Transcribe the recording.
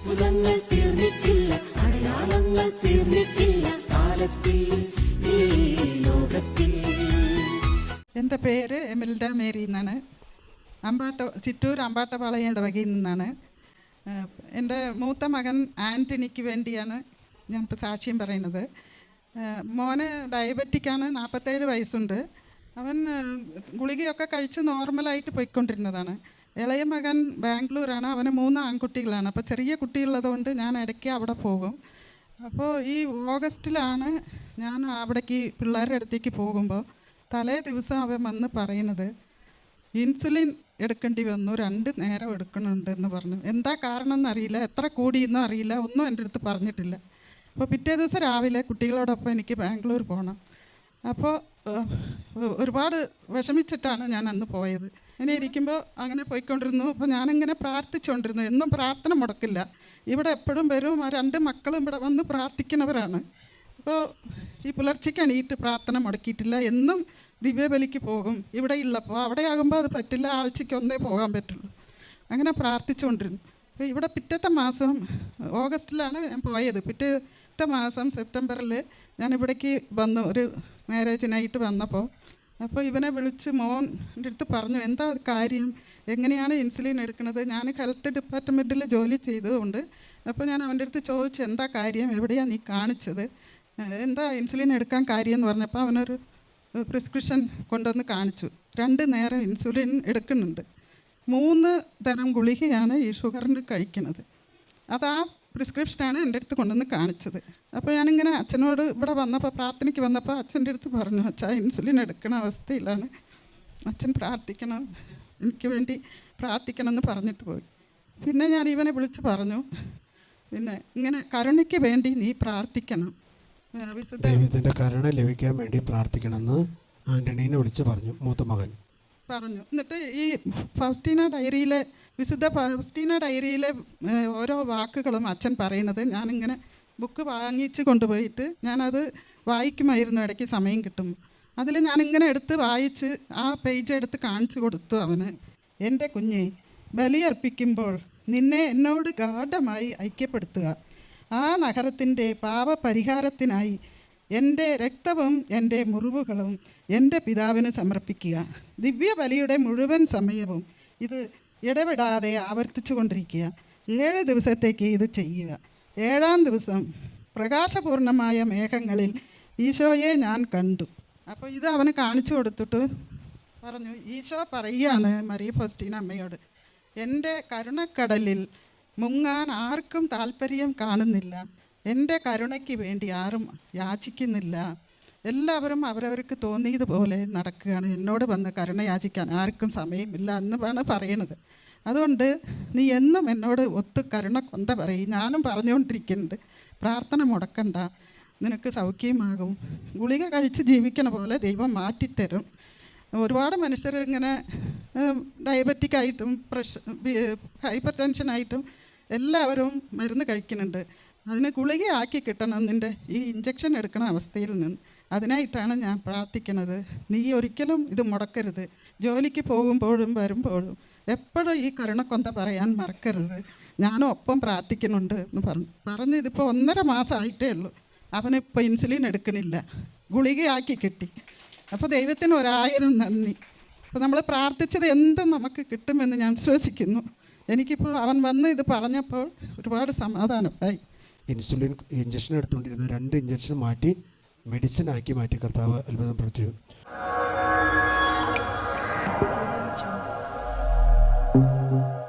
അത്ഭുതങ്ങൾ തീർന്നിട്ടില്ല അടയാളങ്ങൾ തീർന്നിട്ടില്ല കാലത്തിൽ ലോകത്തിൽ. എന്റെ പേര് എമിൽഡ മേരി എന്നാണ്. അമ്പാട്ട ചിറ്റൂർ അമ്പാട്ടപാളയുടെ ഇടവകയിൽ നിന്നാണ്. എന്റെ മൂത്ത മകൻ ആന്റണിക്ക് വേണ്ടിയാണ് ഞാൻ ഇപ്പോൾ സാക്ഷ്യം പറയുന്നത്. മോന് ഡയബറ്റിക്കാണ് നാൽപ്പത്തേഴ് വയസ്സുണ്ട്. അവൻ ഗുളികയൊക്കെ കഴിച്ച് നോർമലായിട്ട് പോയിക്കൊണ്ടിരുന്നതാണ്. ഇളയ മകൻ ബാംഗ്ലൂരാണ്. അവന് മൂന്ന് ആൺകുട്ടികളാണ്. അപ്പോൾ ചെറിയ കുട്ടിയുള്ളതുകൊണ്ട് ഞാൻ ഇടയ്ക്ക് അവിടെ പോകും. അപ്പോൾ ഈ ഓഗസ്റ്റിലാണ് ഞാൻ അവിടേക്ക് പിള്ളേരുടെ അടുത്തേക്ക് പോകുമ്പോൾ തലേ ദിവസം അവൻ വന്ന് പറയുന്നത് ഇൻസുലിൻ എടുക്കേണ്ടി വന്നു. രണ്ട് നേരം എടുക്കണുണ്ട് എന്ന് പറഞ്ഞു. എന്താ കാരണം എന്നറിയില്ല എത്ര കൂടിയെന്നും അറിയില്ല. ഒന്നും എന്റെ അടുത്ത് പറഞ്ഞിട്ടില്ല. അപ്പോൾ പിറ്റേ ദിവസം രാവിലെ കുട്ടികളോടൊപ്പം എനിക്ക് ബാംഗ്ലൂർ പോകണം അപ്പോൾ ഒരുപാട് വിഷമിച്ചിട്ടാണ് ഞാൻ അന്ന് പോയത്. ഇങ്ങനെ ഇരിക്കുമ്പോൾ അങ്ങനെ പോയിക്കൊണ്ടിരുന്നു. അപ്പോൾ ഞാനിങ്ങനെ പ്രാർത്ഥിച്ചുകൊണ്ടിരുന്നു എന്നും പ്രാർത്ഥന മുടക്കില്ല. ഇവിടെ എപ്പോഴും വരും. ആ രണ്ട് മക്കളും ഇവിടെ വന്ന് പ്രാർത്ഥിക്കുന്നവരാണ്. അപ്പോൾ ഈ പുലർച്ചയ്ക്ക് എണീറ്റ് പ്രാർത്ഥന മുടക്കിയിട്ടില്ല. എന്നും ദിവ്യബലിക്ക് പോകും. ഇവിടെ ഉള്ളപ്പോൾ അവിടെ ആകുമ്പോൾ അത് പറ്റില്ല. ആഴ്ചയ്ക്ക് ഒന്നേ പോകാൻ പറ്റുള്ളൂ. അങ്ങനെ പ്രാർത്ഥിച്ചുകൊണ്ടിരുന്നു അപ്പോൾ ഇവിടെ പിറ്റത്തെ മാസം ഓഗസ്റ്റിലാണ് ഞാൻ പോയത്. പിറ്റത്തെ മാസം സെപ്റ്റംബറിൽ ഞാൻ ഇവിടേക്ക് വന്നു ഒരു മാരേജിനായിട്ട് വന്നപ്പോൾ. അപ്പോൾ ഇവനെ വിളിച്ച് മോന്റെ അടുത്ത് പറഞ്ഞു എന്താ കാര്യം? എങ്ങനെയാണ് ഇൻസുലിൻ എടുക്കുന്നത്? ഞാൻ ഹെൽത്ത് ഡിപ്പാർട്ട്മെന്റിൽ ജോലി ചെയ്തതുകൊണ്ട് അപ്പോൾ ഞാൻ അവന്റെ അടുത്ത് ചോദിച്ചു എന്താ കാര്യം? എവിടെയാണ് നീ കാണിച്ചത്? എന്താ ഇൻസുലിൻ എടുക്കാൻ കാര്യം? എന്ന് പറഞ്ഞപ്പോൾ അവനൊരു പ്രിസ്ക്രിപ്ഷൻ കൊണ്ടുവന്ന് കാണിച്ചു. രണ്ട് നേരം ഇൻസുലിൻ എടുക്കുന്നുണ്ട്. മൂന്ന് തരം ഗുളികയാണ് ഈ ഷുഗറിന് കഴിക്കുന്നത്. അത് ആ പ്രിസ്ക്രിപ്ഷനാണ് എന്റെ അടുത്ത് കൊണ്ടുവന്ന് കാണിച്ചത്. അപ്പോൾ ഞാനിങ്ങനെ അച്ഛനോട് ഇവിടെ വന്നപ്പോൾ പ്രാർത്ഥനയ്ക്ക് വന്നപ്പോൾ അച്ഛന്റെ അടുത്ത് പറഞ്ഞു അച്ഛാ ഇൻസുലിൻ എടുക്കണ അവസ്ഥയിലാണ്. അച്ഛൻ പ്രാർത്ഥിക്കണം എനിക്ക് വേണ്ടി പ്രാർത്ഥിക്കണം എന്ന് പറഞ്ഞിട്ട് പോയി. പിന്നെ ഞാൻ ഇവനെ വിളിച്ച് പറഞ്ഞു പിന്നെ ഇങ്ങനെ കരുണയ്ക്ക് വേണ്ടി നീ പ്രാർത്ഥിക്കണം. ദൈവത്തിന്റെ കരുണ ലഭിക്കാൻ വേണ്ടി പ്രാർത്ഥിക്കണമെന്ന് ആന്റണീനെ വിളിച്ച് പറഞ്ഞു മൂത്ത മകൻ. പറഞ്ഞു. എന്നിട്ട് ഈ ഫൗസ്റ്റീന ഡയറിയിലെ വിശുദ്ധ ഫൗസ്റ്റീന ഡയറിയിലെ ഓരോ വാക്കുകളും അച്ഛൻ പറയണത് ഞാനിങ്ങനെ ബുക്ക് വാങ്ങിച്ച് കൊണ്ടുപോയിട്ട് ഞാനത് വായിക്കുമായിരുന്നു ഇടയ്ക്ക് സമയം കിട്ടും. അതിൽ ഞാനിങ്ങനെ എടുത്ത് വായിച്ച് ആ പേജ് എടുത്ത് കാണിച്ചു കൊടുത്തു അവന്. എന്റെ കുഞ്ഞെ ബലിയർപ്പിക്കുമ്പോൾ നിന്നെ എന്നോട് ഗാഠമായി ഐക്യപ്പെടുത്തുക. ആ നഗരത്തിന്റെ പാപപരിഹാരത്തിനായി എന്റെ രക്തവും എന്റെ മുറിവുകളും എന്റെ പിതാവിന് സമർപ്പിക്കുക. ദിവ്യബലിയുടെ മുഴുവൻ സമയവും ഇത് ഇടപെടാതെ ആവർത്തിച്ചു കൊണ്ടിരിക്കുക ഏഴ് ദിവസത്തേക്ക് ഇത് ചെയ്യുക. ഏഴാം ദിവസം പ്രകാശപൂർണമായ മേഘങ്ങളിൽ ഈശോയെ ഞാൻ കണ്ടു. അപ്പോൾ ഇത് അവന് കാണിച്ചു കൊടുത്തിട്ട് പറഞ്ഞു ഈശോ പറയുകയാണ് മറിയ ഫസ്റ്റീൻ അമ്മയോട് എന്റെ കരുണക്കടലിൽ മുങ്ങാൻ ആർക്കും താല്പര്യം കാണുന്നില്ല. എന്റെ കരുണയ്ക്ക് വേണ്ടി ആരും യാചിക്കുന്നില്ല. എല്ലാവരും അവരവർക്ക് തോന്നിയതുപോലെ നടക്കുകയാണ്. എന്നോട് വന്ന് കരുണ യാചിക്കാൻ ആർക്കും സമയമില്ല എന്ന് വേണം പറയണത്. അതുകൊണ്ട് നീ എന്നും എന്നോട് ഒത്ത് കരുണ കൊന്ത പറയും. ഞാനും പറഞ്ഞുകൊണ്ടിരിക്കുന്നുണ്ട്. പ്രാർത്ഥന മുടക്കണ്ട. നിനക്ക് സൗഖ്യമാകും. ഗുളിക കഴിച്ച് ജീവിക്കണ പോലെ ദൈവം മാറ്റിത്തരും. ഒരുപാട് മനുഷ്യർ ഇങ്ങനെ ഡയബറ്റിക് ആയിട്ടും പ്രഷർ ഹൈപ്പർ ടെൻഷനായിട്ടും എല്ലാവരും മരുന്ന് കഴിക്കുന്നുണ്ട്. അതിന് ഗുളികയാക്കി കിട്ടണം നിന്റെ ഈ ഇഞ്ചക്ഷൻ എടുക്കണ അവസ്ഥയിൽ നിന്ന്. അതിനായിട്ടാണ് ഞാൻ പ്രാർത്ഥിക്കുന്നത്. നീ ഒരിക്കലും ഇത് മുടക്കരുത്. ജോലിക്ക് പോകുമ്പോഴും വരുമ്പോഴും എപ്പോഴും ഈ കരുണക്കൊന്ത പറയാൻ മറക്കരുത്. ഞാനും ഒപ്പം പ്രാർത്ഥിക്കുന്നുണ്ട് എന്ന് പറഞ്ഞു. പറഞ്ഞ് ഇതിപ്പോൾ ഒന്നര മാസമായിട്ടേ ഉള്ളൂ. അവനിപ്പോൾ ഇൻസുലിൻ എടുക്കണില്ല. ഗുളികയാക്കി കിട്ടി. അപ്പോൾ ദൈവത്തിന് ഒരായിരം നന്ദി. അപ്പോൾ നമ്മൾ പ്രാർത്ഥിച്ചത് എന്തും നമുക്ക് കിട്ടുമെന്ന് ഞാൻ വിശ്വസിക്കുന്നു. എനിക്കിപ്പോൾ അവൻ വന്ന് ഇത് പറഞ്ഞപ്പോൾ ഒരുപാട് സമാധാനമായി. ഇൻസുലിൻ ഇഞ്ചക്ഷൻ എടുത്തുകൊണ്ടിരുന്നത് രണ്ട് ഇഞ്ചക്ഷൻ മാറ്റി മെഡിസിൻ ആക്കി മാറ്റി കർത്താവ് അത്ഭുതം പ്രവർത്തിച്ചു. thank you